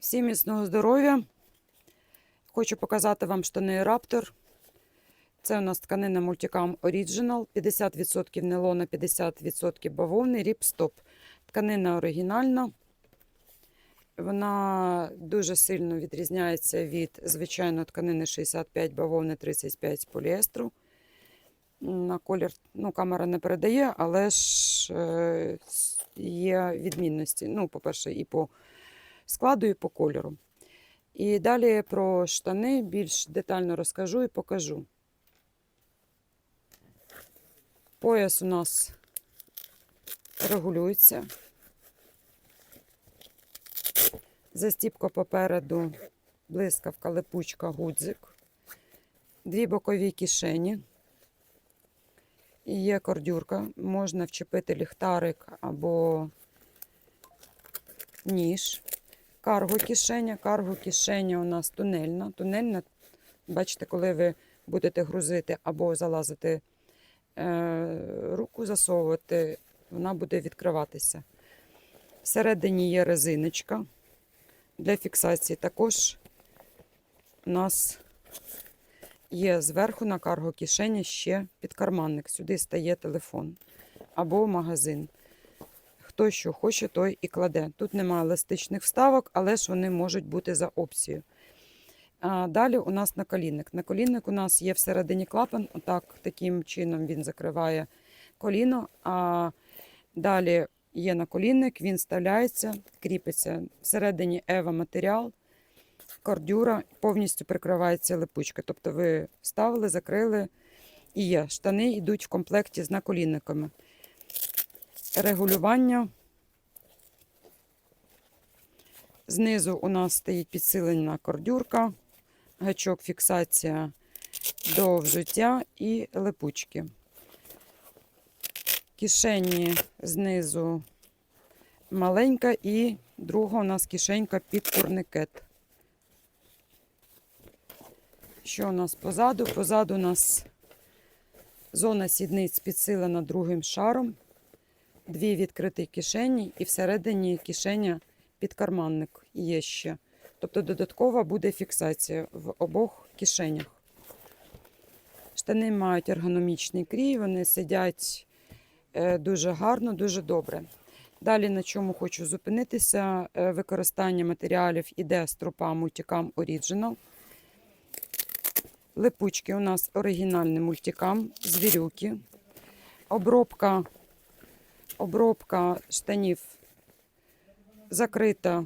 Всім міцного здоров'я. Хочу показати вам штани Raptor. Це у нас тканина Multicam Original. 50% нейлона, 50% бавовни, ріпстоп. Тканина оригінальна. Вона дуже сильно відрізняється від звичайної тканини 65 бавовни, 35 поліестру. На колір ну, камера не передає, але ж е, є відмінності. Ну, по-перше, і по складу, і по кольору. І далі про штани більш детально розкажу і покажу. Пояс у нас регулюється. Застіпка попереду, блискавка, липучка, гудзик. Дві бокові кишені. І є кордюрка. Можна вчепити ліхтарик або ніж. Карго кишеня. Карго кишеня у нас тунельна. Тунельна, бачите, коли ви будете грузити або залазити е, руку засовувати, вона буде відкриватися. Всередині є резиночка для фіксації. Також у нас є зверху на карго кишені ще підкарманник. Сюди стає телефон або магазин. Хто що хоче, той і кладе. Тут немає еластичних вставок, але ж вони можуть бути за опцією. А далі у нас наколінник. Наколінник у нас є всередині клапан, отак, таким чином він закриває коліно. А далі є наколінник, він вставляється, кріпиться. Всередині ева матеріал, кордюра, повністю прикривається липучка. Тобто ви вставили, закрили і є. Штани йдуть в комплекті з наколінниками. Регулювання. Знизу у нас стоїть підсилена кордюрка, гачок фіксація до взуття і липучки. Кишені знизу маленька і друга у нас кишенька під турникет. Що у нас позаду? Позаду у нас зона сідниць підсилена другим шаром, дві відкриті кишені і всередині кишеня підкарманник є ще. Тобто додаткова буде фіксація в обох кишенях. Штани мають ергономічний крій, вони сидять е, дуже гарно, дуже добре. Далі на чому хочу зупинитися, е, використання матеріалів іде стропа Multicam Original. Липучки у нас оригінальний мультикам, звірюки. Обробка, обробка штанів закрита